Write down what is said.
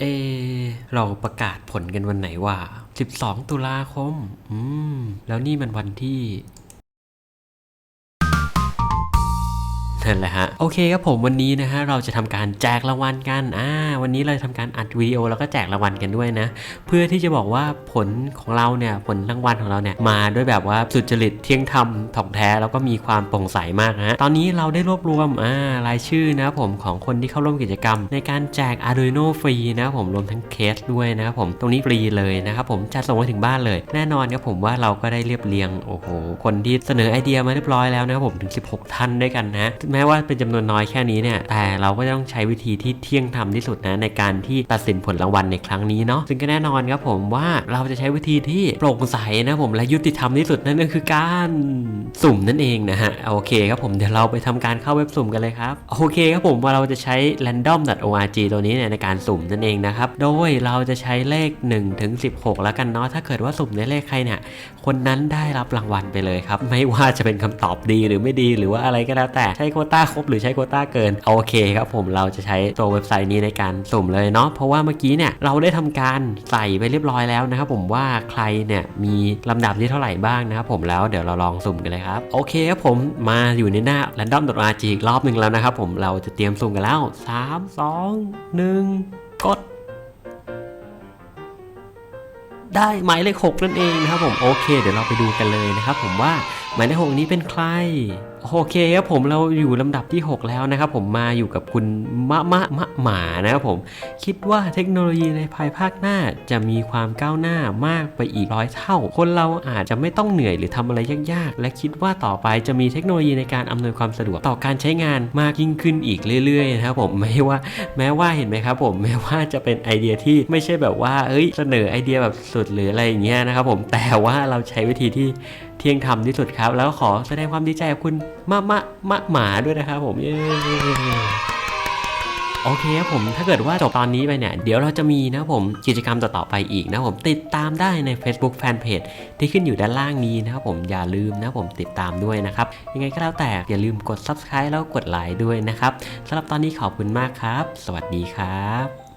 เอ เราประกาศผลกันวันไหนวะ12 ตุลาคม อืม แล้วนี่มันวันที่ นั่นแหละฮะโอเคครับผมวันนี้นะฮะเราจะทำการแจกรางวัลกันอ่าวันนี้เราจะทำการอัดวิดีโอแล้วก็แจกรางวัลกันด้วยนะ เพื่อที่จะบอกว่าผลของเราเนี่ยผลรางวัลของเราเนี่ยมาด้วยแบบว่าสุจริตเที่ยงธรรมถ่องแท้แล้วก็มีความโปร่งใสมากฮะตอนนี้เราได้รวบรวมอ่ารายชื่อนะครับผมของคนที่เข้าร่วมกิจกรรม ในการแจก Arduino ฟรีนะครับผมรวมทั้งเคสด้วยนะครับผมตรงนี้ฟรีเลยนะครับผมจะส่งมาถึงบ้านเลย แน่นอนครับผมว่าเราก็ได้เรียบเรียงโอ้โหคนที่เสนอไอเดียมาเรียบร้อยแล้วนะครับผมถึง 16 ท่านด้วยกันนะแม้ว่าเป็นจำนวนน้อยแค่นี้เนี่ยแต่เราก็ต้องใช้วิธีที่เที่ยงธรรมที่สุดนะในการที่ตัดสินผลรางวัลในครั้งนี้เนาะซึ่งก็แน่นอนครับผมว่าเราจะใช้วิธีที่โปร่งใสนะผมและยุติธรรมที่สุดนั่นก็คือการสุ่มนั่นเองนะฮะโอเคครับผมเดี๋ยวเราไปทำการเข้าเว็บสุ่มกันเลยครับโอเคครับผมว่าเราจะใช้ random.org ตัวนี้เนี่ยในการสุ่มนั่นเองนะครับโดยเราจะใช้เลข1ถึง16 แล้วกันเนาะถ้าเกิดว่าสุ่มในเลขใครเนี่ยคนนั้นได้รับรางวัลไปเลยครับไม่ว่าจะเป็นคำตอบดีหรือไม่ดีหรือว่าอะไรก็แล้วแต่ใช้โคต้าครบหรือใช้โควต้าเกินโอเคครับผมเราจะใช้ตัวเว็บไซต์นี้ในการสุ่มเลยเนาะเพราะว่าเมื่อกี้เนี่ยเราได้ทำการใส่ไปเรียบร้อยแล้วนะครับผมว่าใครเนี่ยมีลำดับที่เท่าไหร่บ้างนะครับผมแล้วเดี๋ยวเราลองสุ่มกันเลยครับโอเคครับผมมาอยู่ในหน้า random.rg อีกรอบหนึ่งแล้วนะครับผมเราจะเตรียมสุ่มกันแล้ว 3 2 1 กดได้หมายเลขหกนั่นเองนะครับผมโอเค เดี๋ยวเราไปดูกันเลยนะครับผมว่า หมายเลขหกนี้เป็นใคร โอเคครับผมเราอยู่ลำดับที่ 6 แล้วนะครับผมมาอยู่กับคุณมะมะมะหมานะครับผม คิดว่าเทคโนโลยีในภายภาคหน้าจะมีความก้าวหน้ามากไปอีกร้อยเท่า คนเราอาจจะไม่ต้องเหนื่อยหรือทำอะไรยากๆ และคิดว่าต่อไปจะมีเทคโนโลยีในการอำนวยความสะดวกต่อการใช้งานมากยิ่งขึ้นอีกเรื่อยๆนะครับผมไม่ว่าแม้ว่าเห็นไหมครับผมแม้ว่าจะเป็นไอเดียที่ไม่ใช่แบบว่าเอ้ยเสนอไอเดียแบบสุดหรืออะไรอย่างเงี้ยนะครับผมแต่ว่าเราใช้วิธีที่ เที่ยงธรรมที่สุดครับ แล้วก็ขอแสดงความดีใจกับคุณมะมะมะหมาด้วยนะครับผมเย้โอเคครับผมถ้าเกิดว่าจบตอนนี้ไปเนี่ย เดี๋ยวเราจะมีนะผมกิจกรรมต่อๆไปอีกนะผมติดตามได้ใน Facebook Fanpage ที่ขึ้นอยู่ด้านล่างนี้นะครับผมอย่าลืมนะผมติดตามด้วยนะครับ ยังไงก็แล้วแต่อย่าลืมกด Subscribe แล้วกดไลค์ด้วยนะครับสำหรับตอนนี้ขอบคุณมากครับ สวัสดีครับ